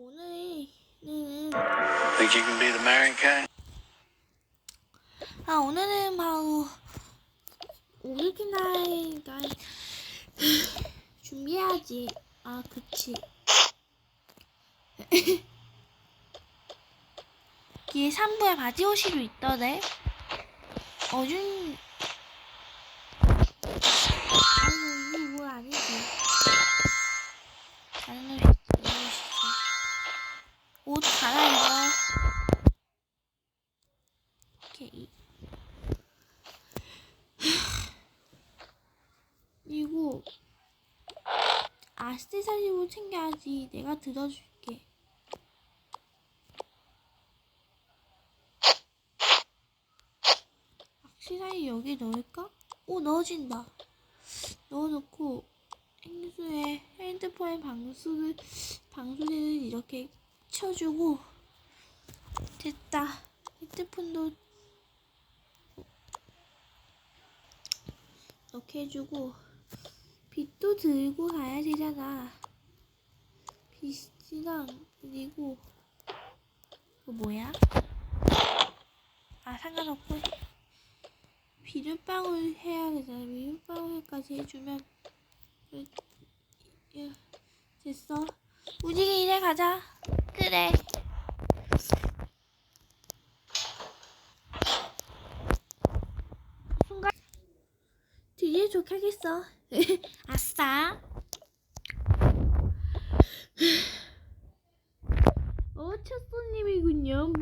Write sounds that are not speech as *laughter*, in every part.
오늘은 Think you can be the married kind? 아 오늘은 바로 오리지널가 *laughs* 준비해야지. 아 그치. 뒤에 3부에 바지옷이도 있더래. 어준 그리고 아스테사리로 챙겨야지. 내가 들어줄게. 악세사리 여기 넣을까? 오 넣어진다. 넣어놓고 행수에 핸드폰의 방수를 방수대를 이렇게 쳐주고 됐다. 핸드폰도 이렇게 해주고 빛도 들고 가야 되잖아. 빛이랑 그리고 그 뭐야? 아 상관없고 비눗방울 해야 되잖아. 비눗방울까지 해주면 그- 야, 됐어. 우지기 일해 가자. 그래. 순간 되게 좋겠어. *laughs* 아싸. 어, 첫 손님이군요.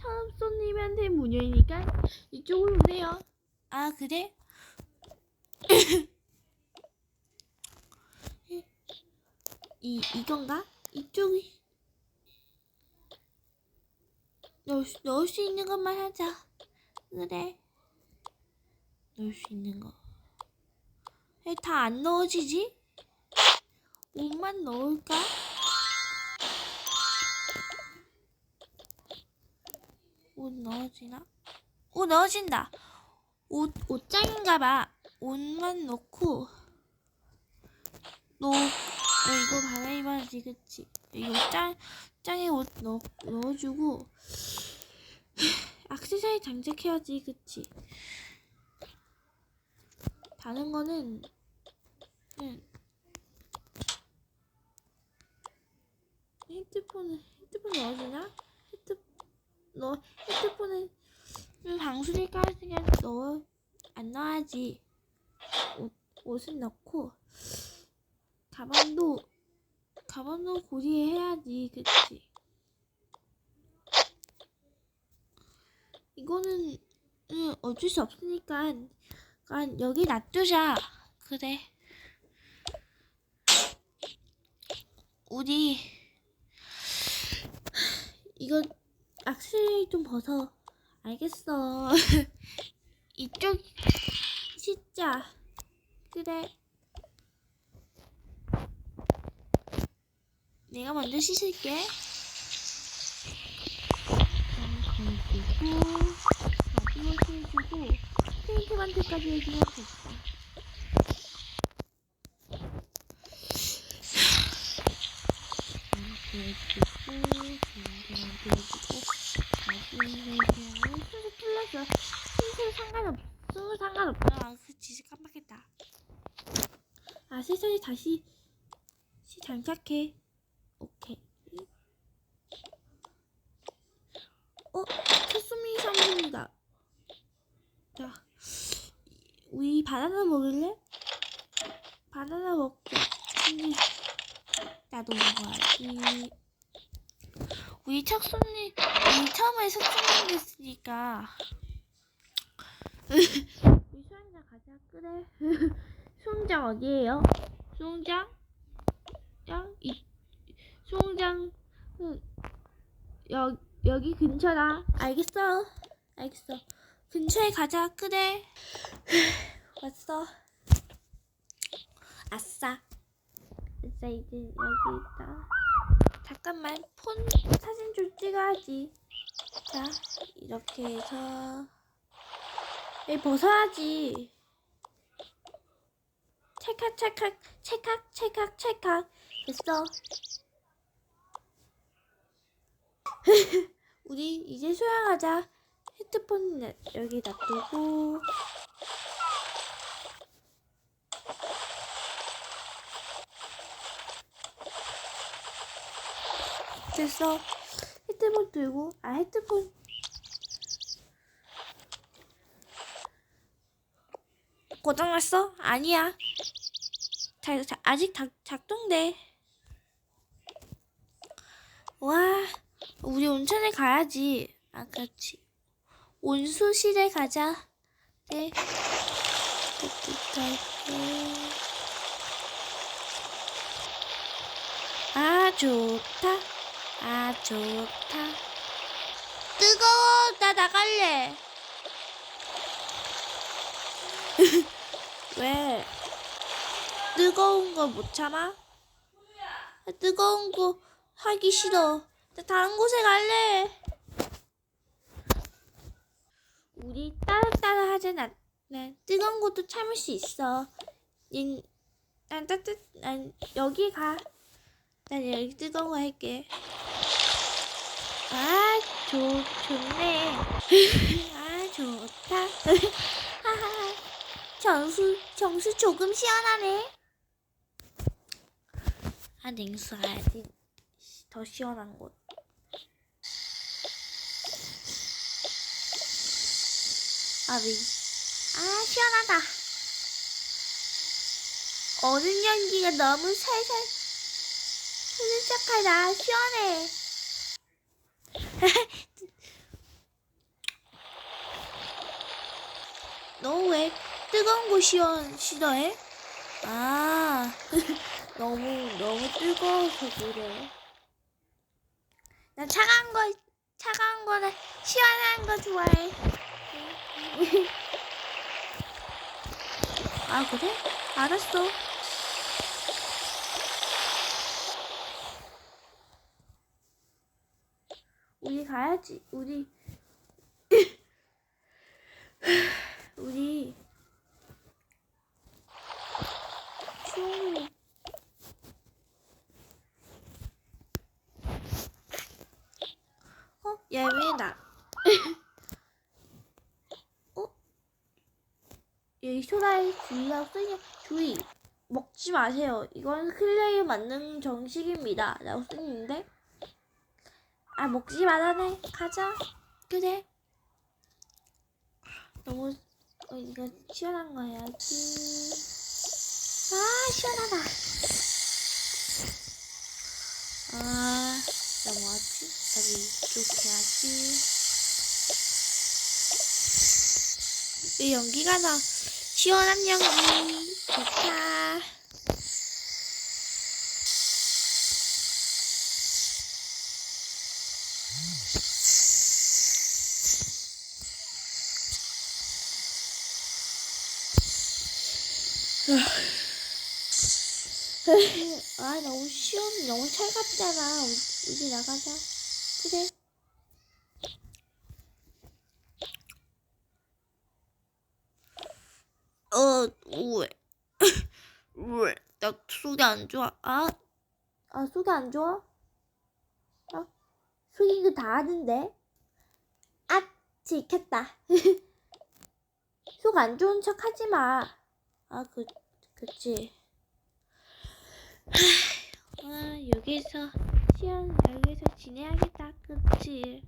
첫 손님한테 문열이니까 이쪽으로 오세요. 아, 그래? 이, 이건가? 이쪽이. 넣을, 수- 넣을 수 있는 것만 하자. 그래. 넣을 수 있는 거. 왜다안 넣어지지? 옷만 넣을까? 옷 넣어지나? 옷 넣어진다. 옷 옷장인가 봐. 옷만 넣고 넣. 어, 이거 바라입어야지, 그치? 이 옷장 장에 옷 넣 넣어주고 *sighs* 액세서리 장착해야지, 그치? 다른 거는 응. 핸드폰은 핸드폰 넣어주나? 핸드 너 핸드폰은 음, 방수리까지 넣어 안 넣어야지. 옷 옷은 넣고 가방도 가방도 고리에 해야지, 그치? 이거는 응, 어쩔 수 없으니까 그냥 여기 놔두자. 그래. 우리 이거 악셀 좀 벗어. 알겠어. *laughs* 이쪽 씻자. 그래. 내가 먼저 씻을게. 걸고 바디워시 해주고 트리트먼트까지 해주면 됐다. 이렇게 해주고 준비한테 해주고 바디 해주고 순서 틀렸어. 순서 상관없 순서 상관없다. 아, 그치 깜빡했다. 아 세상에 다시 시 장착해. 오케이. 어? 첫수미 선물이다. 자, 우리 바나나 먹을래? 바나나 먹자. 근데 나도 먹어야지. 우리 첫 손님, 우리 처음에 첫 손님 됐으니까. 우리 수영장 가자. 그래. *laughs* 수영장 어디에요? 수영장? 장? 이, 수영장, 응. 여, 여기 근처다. 알겠어. 알겠어. 근처에 가자. 그래. *laughs* 왔어. 아싸. 아싸, 이제 여기 있다. 잠깐만. 폰 사진 좀 찍어야지. 자, 이렇게 해서. 에 벗어야지. 찰칵, 찰칵, 찰칵, 찰칵, 찰칵. 됐어. *laughs* 이제 수영하자. 핸드폰 나- 여기 놔두고. 됐어. 헤드폰 들고, 아, 헤드폰. 고장났어? 아니야. 자, 자, 아직 작, 작동돼. 와, 우리 온천에 가야지. 아, 그렇지. 온수실에 가자. 네. 아, 좋다. 아, 좋다. 뜨거워. 나 나갈래. *laughs* 왜? 뜨거운 거 못 참아? 뜨거운 거 하기 싫어. 나 다른 곳에 갈래. 우리 따로따로 하진 않. 난 뜨거운 것도 참을 수 있어. 닌, 난 따뜻, 난 여기 가. 난 여기 뜨거운 거 할게. 아, 좋, 좋네. *laughs* 아, 좋다. *laughs* 하하. 정수, 정수 조금 시원하네. 아, 냉수 가야지. 더 시원한 곳. 아, 위. 아, 시원하다. 얼음 연기가 너무 살살 흐르적하다. 시원해. *laughs* 너 왜 뜨거운 거 시원 싫어해? 아, *laughs* 너무 너무 뜨거워서 그래. 나 차가운 거 차가운 거나 시원한 거 좋아해. *laughs* 아 그래? 알았어. 우리 가야지. 우리 *laughs* 우리 추워. 어? 예민다. *laughs* 어? 여기 소라의 주의하고 쓰냐? 주의. 먹지 마세요. 이건 클레이 만능 정식입니다. 라고 쓰는데. 아, 먹지 말라네. 가자. 그래. 너무, 어, 이거 시원한 거 해야지. 아, 시원하다. 아, 넘어왔지? 여기 이렇게 해야지. 이 연기가 나. 시원한 연기. 좋다. 아 너무 시원 너무 우리, 우리 나가자. 그래. 어 왜? *laughs* 왜? 나 속이 안 좋아. 아? 아 속이 안 좋아? 아 속이 이거 다 하는데? 아 지켰다. *laughs* 속 안 좋은 척 하지 마 아 그, 그치 아, 여기서 시연 여기서 지내야겠다. 그치?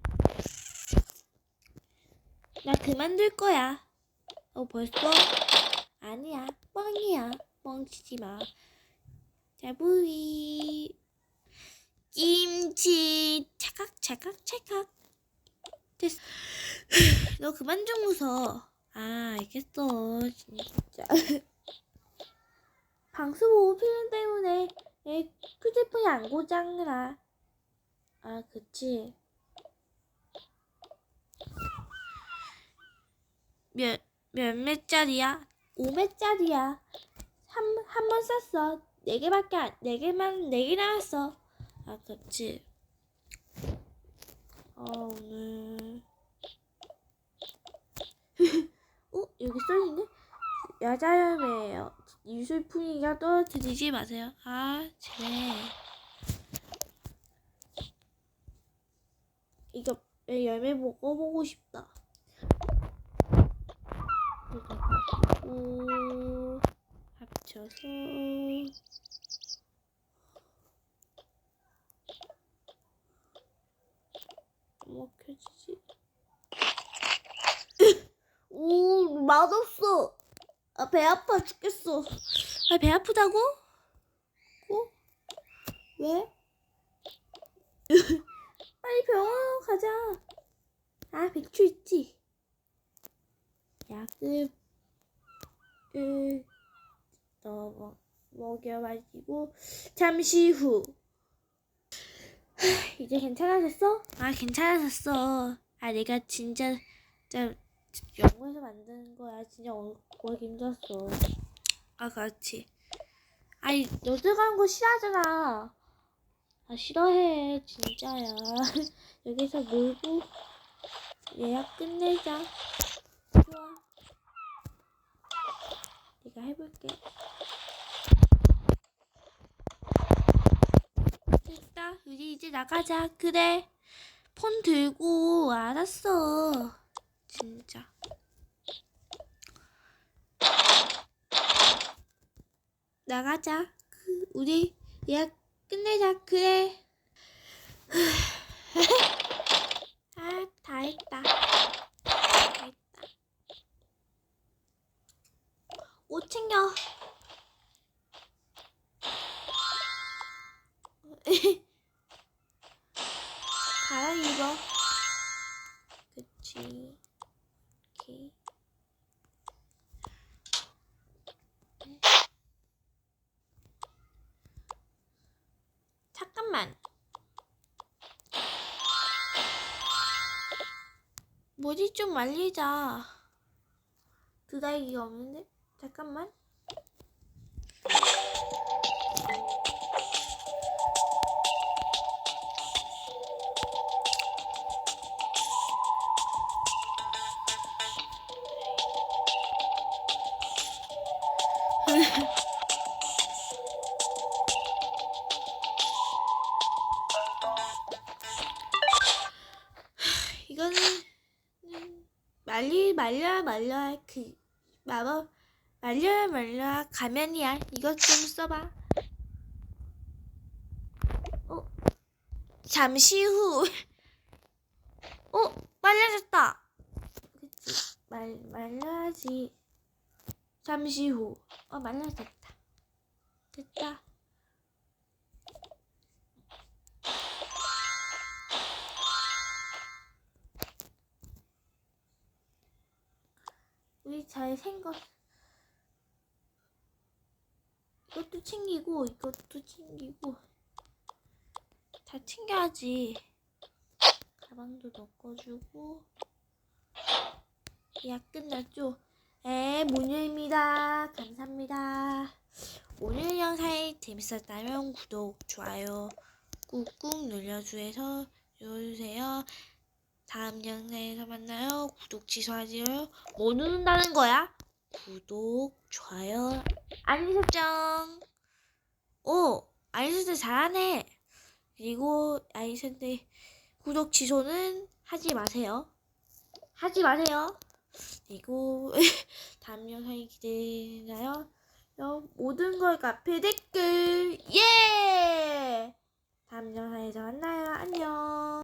나 그만둘 거야. 어, 벌써? 아니야. 뻥이야. 뻥치지 마. 자, 부이. 김치. 찰칵, 찰칵, 찰칵. 됐어. 너 그만 좀 웃어. 아, 알겠어. 진짜. *laughs* 방수 보호 필름 때문에 내 휴대폰이 안 고장나. 아, 그치. 몇, 몇 매짜리야? 5매짜리야. 한, 한 번 썼어. 네 개밖에 안, 네 개만, 네개 나왔어. 아, 그치. 어, 오늘. *laughs* 어, 여기 써있네? 야자염이에요. 유술풍이가 떨어뜨리지 마세요. 아, 쟤. 이거 열매 먹어보고 싶다. 이거 가지고 합쳐서 뭐 켜지지? *laughs* 오 맛없어. 아 배 아파 죽겠어. 아 배 아프다고? 어? 왜? *laughs* 빨리 병원 가자. 아 백주 있지. 약을 을 먹- 먹여가지고 잠시 후. 하, 이제 괜찮아졌어? 아 괜찮아졌어. 아 내가 진짜 진짜 연구해서 만드는 거야. 진짜 어, 구하기 힘들었어. 아 그렇지. 아니 너 들어가는 거 싫어하잖아. 아 싫어해 진짜야. *laughs* 여기서 놀고 예약 끝내자. 좋아. 내가 해볼게. 됐다. 우리 이제 나가자. 그래. 폰 들고 알았어. 진짜. 나가자. 그, 우리 예약 끝내자. 그래. *sighs* 아, 다 했다. 다 했다. 옷 챙겨. *laughs* 갈아 입어. 그치. 오케이. 잠깐만. 뭐지 좀 말리자. 드라이기가 없는데? 잠깐만. 말리 말려 말려 그 마법 말려 말려 가면이야. 이것 좀 써봐. 어 잠시 후. *laughs* 어 말려졌다. 그치 말 말려야지. 잠시 후. 어 말려졌다. 됐다. 잘 생각. 이것도 챙기고 이것도 챙기고 다 챙겨야지. 가방도 넣어주고. 야 끝났죠? 네, 모녀입니다. 감사합니다. 오늘 영상이 재밌었다면 구독, 좋아요 꾹꾹 눌러주세요. 눌러주세요. 다음 영상에서 만나요. 구독 취소하지요. 뭐 누른다는 거야? 구독, 좋아요, 알림 설정. 오, 알림 설정 잘하네. 그리고 알림 설정 구독 취소는 하지 마세요. 하지 마세요. 그리고 *laughs* 다음 영상이 기대되나요? 요 모든 걸 카페 댓글 예! 다음 영상에서 만나요. 안녕.